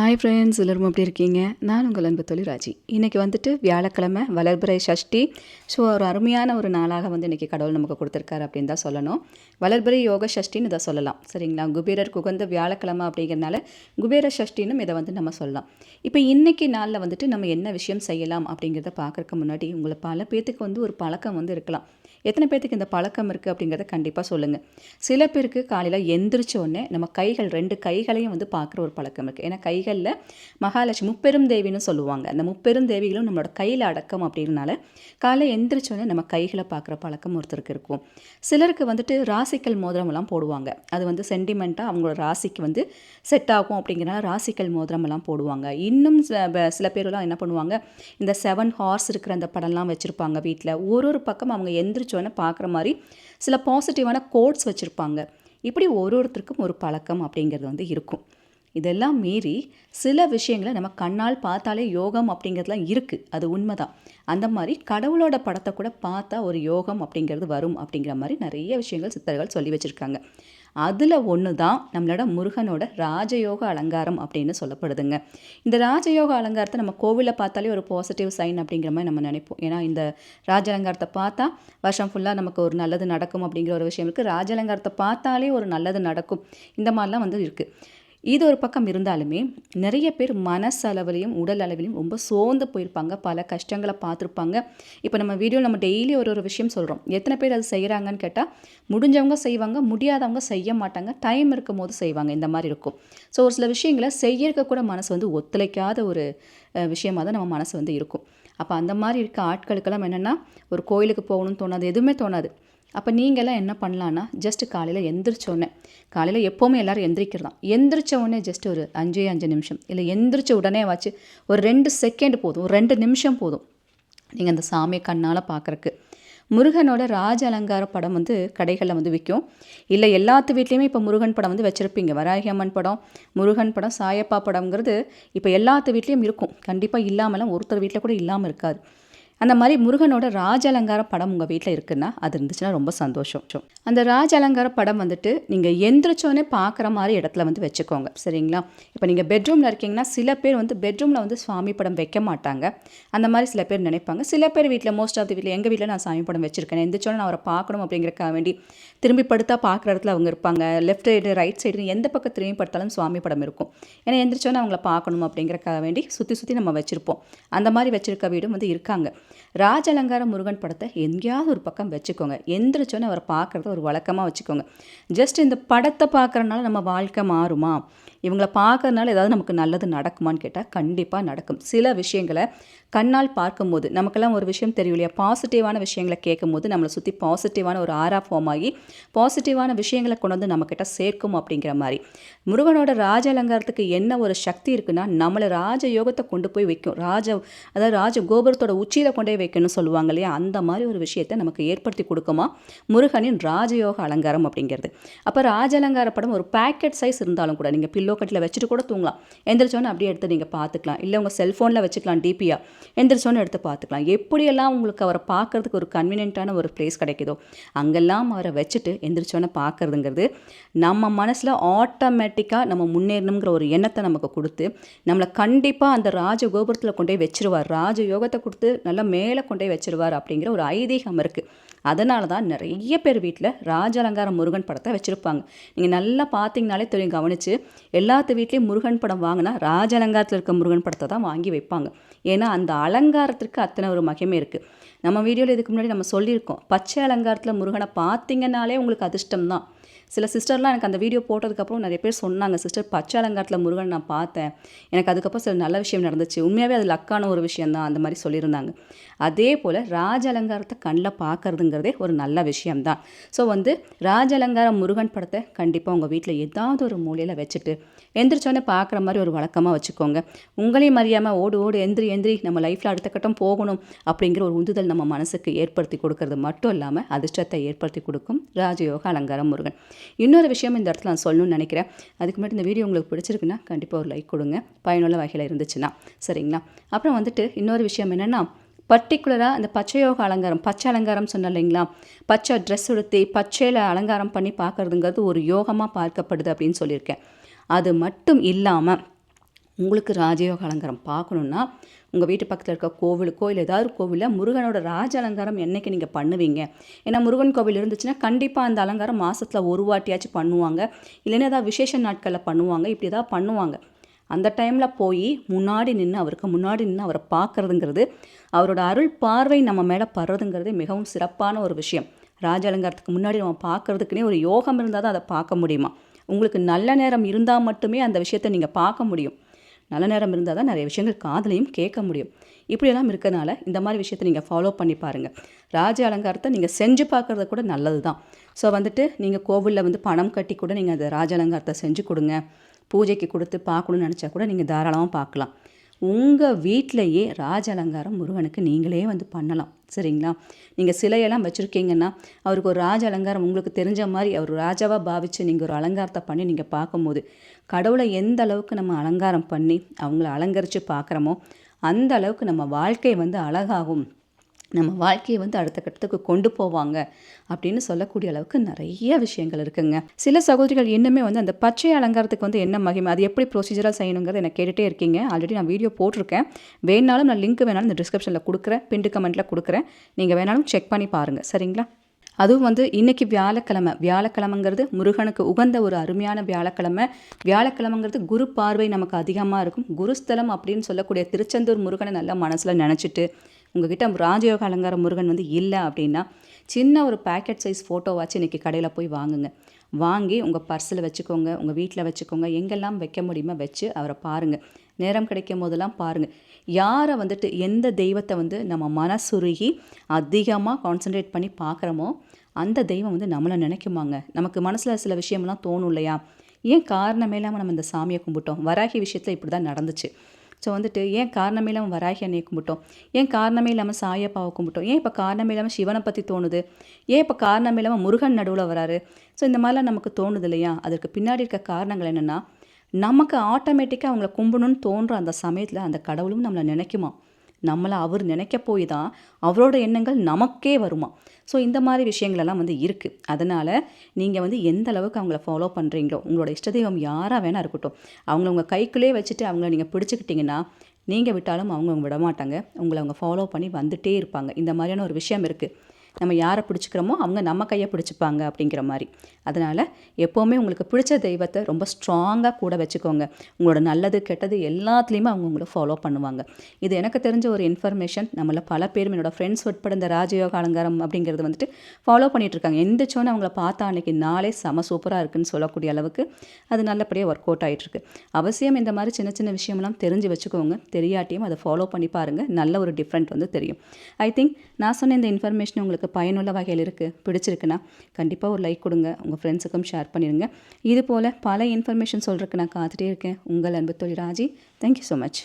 Hi friends எல்லோரும் எப்படி இருக்கீங்க? நான் உங்கள் அன்பு தொழில் ராஜி. இன்றைக்கி வந்துட்டு வியாழக்கிழமை வளர்பிறை சஷ்டி ஸோ ஒரு அருமையான ஒரு நாளாக வந்து இன்றைக்கி கடவுள் நமக்கு கொடுத்துருக்காரு அப்படின்னு தான் சொல்லணும். வளர்பிறை யோக சஷ்டின்னு இதை சொல்லலாம். சரிங்களா? குபேரர் குகந்த வியாழக்கிழமை அப்படிங்கிறனால குபேர சஷ்டின்னு இதை வந்து நம்ம சொல்லலாம். இப்போ இன்றைக்கி நாளில் வந்துட்டு நம்ம என்ன விஷயம் செய்யலாம் அப்படிங்கிறத பார்க்குறக்கு முன்னாடி உங்களை பல பேர்த்துக்கு வந்து ஒரு பழக்கம் வந்து இருக்கலாம். எத்தனை பேர்த்துக்கு இந்த பழக்கம் இருக்குது அப்படிங்கிறத கண்டிப்பாக சொல்லுங்கள் சில பேருக்கு காலையில் எந்திரிச்ச உடனே நம்ம கைகள் ரெண்டு கைகளையும் வந்து பார்க்குற ஒரு பழக்கம் இருக்குது ஏன்னா கைகளில் மகாலட்சுமி முப்பெரும் தேவின்னு சொல்லுவாங்க. அந்த முப்பெரும் தேவிகளும் நம்மளோட கையில் அடக்கம் அப்படின்னால காலையில் எந்திரிச்ச உடனே நம்ம கைகளை பார்க்குற பழக்கம் ஒருத்தருக்கு இருக்கும். சிலருக்கு வந்துட்டு ராசிக்கல் மோதிரமெல்லாம் போடுவாங்க. அது வந்து சென்டிமெண்ட்டாக அவங்களோட ராசிக்கு வந்து செட் ஆகும் அப்படிங்கிறனால ராசிக்கல் மோதிரமெல்லாம் போடுவாங்க. இன்னும் சில சில பேர்லாம் என்ன பண்ணுவாங்க இந்த செவன் ஹார்ஸ் இருக்கிற அந்த படம்லாம் வச்சுருப்பாங்க வீட்டில் ஒரு ஒரு பக்கம் அவங்க எந்திரிச்சோன்னே பார்க்குற மாதிரி சில பாசிட்டிவான கோட்ஸ் வச்சுருப்பாங்க. இப்படி ஒரு ஒருத்தருக்கும் ஒரு பழக்கம் அப்படிங்கிறது வந்து இருக்கும். இதெல்லாம் மீறி சில விஷயங்களை நம்ம கண்ணால் பார்த்தாலே யோகம் அப்படிங்கிறதுலாம் இருக்குது அது உண்மைதான். அந்த மாதிரி கடவுளோட படத்தை கூட பார்த்தா ஒரு யோகம் அப்படிங்கிறது வரும் அப்படிங்கிற மாதிரி நிறைய விஷயங்கள் சித்தர்கள் சொல்லி வச்சுருக்காங்க. அதில் ஒன்று தான் நம்மளோட முருகனோட ராஜயோக அலங்காரம் அப்படின்னு சொல்லப்படுதுங்க. இந்த ராஜயோக அலங்காரத்தை நம்ம கோவிலில் பார்த்தாலே ஒரு பாசிட்டிவ் சைன் அப்படிங்கிற மாதிரி நம்ம நினைப்போம். ஏன்னா இந்த ராஜ அலங்காரத்தை பார்த்தா வருஷம் ஃபுல்லாக நமக்கு ஒரு நல்லது நடக்கும் அப்படிங்கிற ஒரு விஷயம் இருக்குது ராஜ அலங்காரத்தை பார்த்தாலே ஒரு நல்லது நடக்கும். இந்த மாதிரிலாம் வந்து இருக்குது இது ஒரு பக்கம் இருந்தாலுமே நிறைய பேர் மனசளவிலையும் உடல் அளவிலையும் ரொம்ப சோர்ந்து போயிருப்பாங்க. பல கஷ்டங்களை பார்த்துருப்பாங்க. இப்போ நம்ம வீடியோ நம்ம டெய்லி ஒரு ஒரு விஷயம் சொல்கிறோம் எத்தனை பேர் அது செய்கிறாங்கன்னு கேட்டால் முடிஞ்சவங்க செய்வாங்க முடியாதவங்க செய்ய மாட்டாங்க. டைம் இருக்கும் போது செய்வாங்க. இந்த மாதிரி இருக்கும். ஸோ ஒரு சில விஷயங்களை செய்யறக்க கூட மனசு வந்து ஒத்துழைக்காத ஒரு விஷயமாக விஷயமா தான் நம்ம மனசு வந்து இருக்கும். அப்போ அந்த மாதிரி இருக்க ஆட்களுக்கெல்லாம் என்னென்னா ஒரு கோயிலுக்கு போகணும்னு தோணாது. எதுவுமே தோணாது. அப்போ நீங்கள்லாம் என்ன பண்ணலான்னா ஜஸ்ட் காலையில் எந்திரிச்சோடனே காலையில் எப்போவுமே எல்லோரும் எந்திரிக்கிறதான். எந்திரிச்ச உடனே ஜஸ்ட் ஒரு அஞ்சே அஞ்சு நிமிஷம். இல்லை எந்திரிச்ச உடனே வச்சு ஒரு ரெண்டு செகண்ட் போதும். ஒரு ரெண்டு நிமிஷம் போதும். நீங்கள் அந்த சாமியை கண்ணால் பார்க்குறக்கு முருகனோட ராஜ அலங்கார படம் வந்து கடைகளில் வந்து விற்கும் இல்லை எல்லாத்து வீட்லேயுமே இப்போ முருகன் படம் வந்து வச்சுருப்பீங்க. வராகி அம்மன் படம் முருகன் படம் சாயப்பா படம்ங்கிறது இப்போ எல்லாத்து வீட்லேயும் இருக்கும். கண்டிப்பாக இல்லாமலாம் ஒருத்தர் வீட்டில் கூட இல்லாமல் இருக்காது. அந்த மாதிரி முருகனோட ராஜ அலங்கார படம் உங்கள் வீட்டில் இருக்குன்னா அது இருந்துச்சுன்னா ரொம்ப சந்தோஷம். அந்த ராஜ அலங்கார படம் வந்துட்டு நீங்கள் எந்திரிச்சோன்னே பார்க்குற மாதிரி இடத்துல வந்து வச்சுக்கோங்க. சரிங்களா? இப்போ நீங்கள் பெட்ரூமில் இருக்கீங்கன்னா சில பேர் வந்து பெட்ரூமில் வந்து சுவாமி படம் வைக்க மாட்டாங்க. அந்த மாதிரி சில பேர் நினைப்பாங்க. சில பேர் வீட்டில் மோஸ்ட் ஆஃப் தி வீட்டில் எங்கள் வீட்டில் நான் சாமி படம் வச்சுருக்கேன். எந்திரிச்சோன்னே நான் அவரை பார்க்கணும் அப்படிங்கிறக்காக வேண்டி திரும்பி படுத்தா பார்க்குற இடத்துல அவங்க இருப்பாங்க. லெஃப்ட் சைடு ரைட் சைடு எந்த பக்கம் திரும்பி படுத்தாலும் சுவாமி படம் இருக்கும். ஏன்னா எந்திரிச்சோன்னே அவங்கள பார்க்கணும் அப்படிங்கிறக்காக வேண்டி சுற்றி சுற்றி நம்ம வச்சுருப்போம். அந்த மாதிரி வச்சுருக்க வீடும் வந்து இருக்காங்க. ராஜ அலங்கார முருகன் படத்தை எங்கேயாவது ஒரு பக்கம் வச்சுக்கோங்க. எந்திரிச்சோன்னே அவரை பார்க்குறத ஒரு வழக்கமாக வச்சுக்கோங்க. ஜஸ்ட் இந்த படத்தை பார்க்குறனால நம்ம வாழ்க்கை மாறுமா? இவங்கள பார்க்கறதுனால ஏதாவது நமக்கு நல்லது நடக்குமான்னு கேட்டால் கண்டிப்பாக நடக்கும். சில விஷயங்களை கண்ணால் பார்க்கும்போது நமக்கெல்லாம் ஒரு விஷயம் தெரியும் இல்லையா? பாசிட்டிவான விஷயங்களை கேட்கும்போது நம்மளை சுற்றி பாசிட்டிவான ஒரு ஆரா ஃபார்ம் ஆகி பாசிட்டிவான விஷயங்களை கொண்டு வந்து நம்மக்கிட்ட சேர்க்கும் அப்படிங்கிற மாதிரி. முருகனோட ராஜ அலங்காரத்துக்கு என்ன ஒரு சக்தி இருக்குன்னா நம்மளை ராஜ யோகத்தை கொண்டு போய் வைக்கும். ராஜ அதாவது ராஜ கோபுரத்தோட உச்சியில் கொண்டே வைக்கணும்னு சொல்லுவாங்க இல்லையா? அந்த மாதிரி ஒரு விஷயத்தை நமக்கு ஏற்படுத்தி கொடுக்குமா? முருகனின் ராஜயோக அலங்காரம் அப்படிங்கிறது. அப்போ ராஜ அலங்கார படம் ஒரு பேக்கெட் சைஸ் இருந்தாலும் கூட நீங்கள் பில்லோ கட்டில் வச்சுட்டு கூட தூங்கலாம். எந்திரிச்சோன்னு அப்படியே எடுத்து நீங்கள் பார்த்துக்கலாம். இல்லை உங்கள் செல்ஃபோனில் வச்சுக்கலாம் டிபியா எந்திரிச்சோன்னு எடுத்து பார்த்துக்கலாம். எப்படியெல்லாம் உங்களுக்கு அவரை பார்க்கறதுக்கு ஒரு கன்வீனியண்ட்டான ஒரு பிளேஸ் கிடைக்குதோ அங்கெல்லாம் அவரை வச்சுட்டு எந்திரிச்சோன்னு பார்க்கறதுங்கிறது நம்ம மனசில் ஆட்டோமேட்டிக்காக நம்ம முன்னேறணுங்கிற ஒரு எண்ணத்தை நமக்கு கொடுத்து நம்மளை கண்டிப்பாக அந்த ராஜ கோபுரத்தில் கொண்டே வச்சிருவார். ராஜ யோகத்தை கொடுத்து நல்லா மேலே கொண்டு போய் வச்சிருவார் அப்படிங்கிற ஒரு ஐதீகம் இருக்குது அதனால தான் நிறைய பேர் வீட்டில் ராஜ அலங்கார முருகன் படத்தை வச்சுருப்பாங்க. நீங்கள் நல்லா பார்த்தீங்கனாலே தெரியும் கவனித்து எல்லாத்து வீட்லேயும் முருகன் படம் வாங்கினா ராஜ அலங்காரத்தில் இருக்க முருகன் படத்தை தான் வாங்கி வைப்பாங்க. ஏன்னா அந்த அலங்காரத்திற்கு அத்தனை ஒரு மகிமை இருக்குது நம்ம வீடியோவில் இதுக்கு முன்னாடி நம்ம சொல்லியிருக்கோம். பச்சை அலங்காரத்தில் முருகனை பார்த்தீங்கன்னாலே உங்களுக்கு அதிர்ஷ்டம் தான் சில சிஸ்டர்லாம் எனக்கு அந்த வீடியோ போட்டதுக்கப்புறம் நிறைய பேர் சொன்னாங்க சிஸ்டர் பச்சை அலங்காரத்தில் முருகன் நான் பார்த்தேன். எனக்கு அதுக்கப்புறம் சில நல்ல விஷயம் நடந்துச்சு. உண்மையாகவே அது லக்கான ஒரு விஷயம் தான் அந்த மாதிரி சொல்லியிருந்தாங்க. அதே போல் ராஜ அலங்காரத்தை கண்ணில் பார்க்கறதுங்கிறதே ஒரு நல்ல விஷயம்தான். ஸோ வந்து ராஜ அலங்காரம் முருகன் படத்தை கண்டிப்பாக உங்கள் வீட்டில் ஏதாவது ஒரு மூலையில் வச்சுட்டு எந்திரிச்சோன்னே பார்க்குற மாதிரி ஒரு வழக்கமாக வச்சுக்கோங்க. உங்களையும் அறியாமல் ஓடு ஓடு எந்திரி எந்திரி நம்ம லைஃப்பில் அடுத்த கட்டம் போகணும் அப்படிங்கிற ஒரு உந்துதல் நம்ம மனசுக்கு ஏற்படுத்தி கொடுக்கறது மட்டும் இல்லாமல் அதிர்ஷ்டத்தை ஏற்படுத்தி கொடுக்கும் ராஜயோக அலங்காரம் முருகன். இன்னொரு விஷயம் இந்த இடத்துல நான் சொல்லணும்னு நினைக்கிறேன். அதுக்கு முன்னாடி இந்த வீடியோ உங்களுக்கு பிடிச்சிருக்குன்னா கண்டிப்பாக ஒரு லைக் கொடுங்க. பயனுள்ள வகையில் இருந்துச்சுன்னா. சரிங்களா? அப்புறம் வந்துட்டு இன்னொரு விஷயம் என்னென்னா பர்டிகுலராக அந்த பச்சையோக அலங்காரம் பச்சை அலங்காரம் சொன்ன இல்லைங்களா? பச்சை ட்ரெஸ் உடுத்தி பச்சையில் அலங்காரம் பண்ணி பார்க்கறதுங்கிறது ஒரு யோகமாக பார்க்கப்படுது அப்படின்னு சொல்லியிருக்கேன். அது மட்டும் இல்லாமல் உங்களுக்கு ராஜயோக அலங்காரம் பார்க்கணுன்னா உங்கள் வீட்டு பக்கத்தில் இருக்க கோவிலுக்கோ இல்லை ஏதாவது கோவிலில் முருகனோட ராஜ அலங்காரம் என்றைக்கு நீங்கள் பண்ணுவீங்க? ஏன்னா முருகன் கோவில் இருந்துச்சுன்னா கண்டிப்பாக அந்த அலங்காரம் மாதத்தில் ஒரு வாட்டியாச்சும் பண்ணுவாங்க. இல்லைன்னா ஏதாவது விசேஷ நாட்களில் பண்ணுவாங்க. இப்படி ஏதாவது பண்ணுவாங்க. அந்த டைமில் போய் முன்னாடி நின்று அவருக்கு முன்னாடி நின்று அவரை பார்க்குறதுங்கிறது அவரோட அருள் பார்வை நம்ம மேலே படுறதுங்கிறது மிகவும் சிறப்பான ஒரு விஷயம். ராஜ அலங்காரத்துக்கு முன்னாடி நம்ம பார்க்குறதுக்குனே ஒரு யோகம் இருந்தால் தான் அதை பார்க்க முடியுமா? உங்களுக்கு நல்ல நேரம் இருந்தால் மட்டுமே அந்த விஷயத்தை நீங்கள் பார்க்க முடியும். நல்ல நேரம் இருந்தால் தான் நிறைய விஷயங்கள் காதலையும் கேட்க முடியும். இப்படியெல்லாம் இருக்கனால இந்த மாதிரி விஷயத்தை நீங்கள் ஃபாலோ பண்ணி பாருங்கள் ராஜ அலங்காரத்தை நீங்கள் செஞ்சு பார்க்குறது கூட நல்லது தான் ஸோ வந்துட்டு நீங்கள் கோவிலில் வந்து பணம் கட்டி கூட நீங்கள் அந்த ராஜ அலங்காரத்தை செஞ்சு கொடுங்க. பூஜைக்கு கொடுத்து பார்க்கணுன்னு நினச்சா கூட நீங்கள் தாராளமாக பார்க்கலாம். உங்கள் வீட்டிலையே ராஜ அலங்காரம் முருகனுக்கு நீங்களே வந்து பண்ணலாம். சரிங்களா? நீங்கள் சிலையெல்லாம் வச்சுருக்கீங்கன்னா அவருக்கு ஒரு ராஜ அலங்காரம் உங்களுக்கு தெரிஞ்ச மாதிரி அவர் ராஜாவாக பாவித்து நீங்கள் ஒரு அலங்காரத்தை பண்ணி நீங்கள் பார்க்கும்போது கடவுளை எந்த அளவுக்கு நம்ம அலங்காரம் பண்ணி அவங்கள அலங்கரித்து பார்க்குறோமோ அந்த அளவுக்கு நம்ம வாழ்க்கை வந்து அழகாகும். நம்ம வாழ்க்கையை வந்து அடுத்த கட்டத்துக்கு கொண்டு போவாங்க அப்படின்னு சொல்லக்கூடிய அளவுக்கு நிறைய விஷயங்கள் இருக்குங்க. சில சகோதரிகள் இன்னுமே வந்து அந்த பச்சை அலங்காரத்துக்கு வந்து என்ன மகிமை அது எப்படி ப்ரொசீஜராக செய்யணுங்கிறத எனக்கு கேட்டுகிட்டே இருக்கீங்க. ஆல்ரெடி நான் வீடியோ போட்டிருக்கேன். வேணாலும் நான் லிங்க் வேணாலும் இந்த டிஸ்கிரிப்ஷனில் கொடுக்குறேன் பிண்டு கமெண்ட்டில் கொடுக்குறேன். நீங்கள் வேணாலும் செக் பண்ணி பாருங்கள் சரிங்களா? அதுவும் வந்து இன்னைக்கு வியாழக்கிழமை. வியாழக்கிழமைங்கிறது முருகனுக்கு உகந்த ஒரு அருமையான வியாழக்கிழமை. வியாழக்கிழமைங்கிறது குரு பார்வை நமக்கு அதிகமாக இருக்கும். குருஸ்தலம் அப்படின்னு சொல்லக்கூடிய திருச்செந்தூர் முருகனை நல்லா மனசில் நினச்சிட்டு உங்ககிட்ட ராஜயோக அலங்கார முருகன் வந்து இல்லை அப்படின்னா சின்ன ஒரு பேக்கெட் சைஸ் ஃபோட்டோவாச்சு இன்றைக்கி கடையில் போய் வாங்குங்க. வாங்கி உங்கள் பர்ஸில் வச்சுக்கோங்க உங்கள் வீட்டில் வச்சுக்கோங்க எங்கெல்லாம் வைக்க முடியுமோ வச்சு அவரை பாருங்கள் நேரம் கிடைக்கும் போதெல்லாம் பாருங்கள் யாரை வந்துட்டு எந்த தெய்வத்தை வந்து நம்ம மனசுருகி அதிகமாக கான்சென்ட்ரேட் பண்ணி பார்க்குறோமோ அந்த தெய்வம் வந்து நம்மளை நினைக்குமாங்க. நமக்கு மனசில் சில விஷயம்லாம் தோணும் இல்லையா? ஏன் காரணமே இல்லாமல் நம்ம இந்த சாமியை கும்பிட்டோம்? வராகி விஷயத்தில் இப்படி தான் நடந்துச்சு. ஸோ வந்துட்டு ஏன் காரணமே இல்லாமல் வராகி அன்னையை கும்பிட்டோம். ஏன் காரணமே இல்லாமல் சாயப்பாவை கும்பிட்டோம். ஏன் இப்போ காரணமே இல்லாமல் சிவனை பற்றி தோணுது? ஏன் இப்போ காரணமே இல்லாமல் முருகன் நடுவில் வராரு? ஸோ இந்த மாதிரிலாம் நமக்கு தோணுது இல்லையா? அதற்கு பின்னாடி இருக்க காரணங்கள் என்னென்னா நமக்கு ஆட்டோமேட்டிக்காக அவங்கள கும்பிடணும்னு தோன்ற அந்த சமயத்தில் அந்த கடவுளும் நம்மளை நினைக்குமா நம்மளை அவர் நினைக்க போய் தான் அவரோட எண்ணங்கள் நமக்கே வருமா? ஸோ இந்த மாதிரி விஷயங்களெல்லாம் வந்து இருக்குது அதனால் நீங்கள் வந்து எந்த அளவுக்கு அவங்கள ஃபாலோ பண்ணுறீங்களோ உங்களோட இஷ்ட தெய்வம் யாராக வேணா இருக்கட்டும் அவங்கள உங்கள் கைக்குள்ளே வச்சுட்டு அவங்கள நீங்கள் பிடிச்சிக்கிட்டிங்கன்னா நீங்கள் விட்டாலும் அவங்க விட மாட்டாங்க உங்களை அவங்க ஃபாலோ பண்ணி வந்துட்டே இருப்பாங்க. இந்த மாதிரியான ஒரு விஷயம் இருக்குது நம்ம யாரை பிடிச்சிக்கிறோமோ அவங்க நம்ம கையை பிடிச்சிப்பாங்க அப்படிங்கிற மாதிரி. அதனால் எப்போவுமே உங்களுக்கு பிடிச்ச தெய்வத்தை ரொம்ப ஸ்ட்ராங்காக கூட வச்சுக்கோங்க. உங்களோட நல்லது கெட்டது எல்லாத்துலேயுமே அவங்க உங்களை ஃபாலோ பண்ணுவாங்க. இது எனக்கு தெரிஞ்ச ஒரு இன்ஃபர்மேஷன் நம்மள பல பேரும் என்னோடய ஃப்ரெண்ட்ஸ் உட்பட இந்த ராஜயோக அலங்காரம் அப்படிங்கிறது வந்துட்டு ஃபாலோ பண்ணிகிட்ருக்காங்க எந்திரிச்சோன்னே அவங்கள பார்த்தா அன்றைக்கி நாளே செம சூப்பராக இருக்குன்னு சொல்லக்கூடிய அளவுக்கு அது நல்லபடியாக ஒர்க் அவுட் ஆகிட்டுருக்கு அவசியம் இந்த மாதிரி சின்ன சின்ன விஷயமெல்லாம் தெரிஞ்சு வச்சுக்கோங்க. தெரியாட்டியும் அதை ஃபாலோ பண்ணி பாருங்கள் நல்ல ஒரு டிஃப்ரெண்ட் வந்து தெரியும். ஐ திங்க் நான் சொன்ன இந்த இன்ஃபர்மேஷன் உங்களுக்கு உங்களுக்கு பயனுள்ள வகையில் இருக்குது பிடிச்சிருக்குன்னா கண்டிப்பாக ஒரு லைக் கொடுங்க உங்கள் ஃப்ரெண்ட்ஸுக்கும் ஷேர் பண்ணிடுங்க இது போல் பல இன்ஃபர்மேஷன் சொல்கிறதுக்கு நான் காத்துட்டே இருக்கேன். உங்கள் அன்பு தொழில் ராஜி தேங்க்யூ ஸோ மச்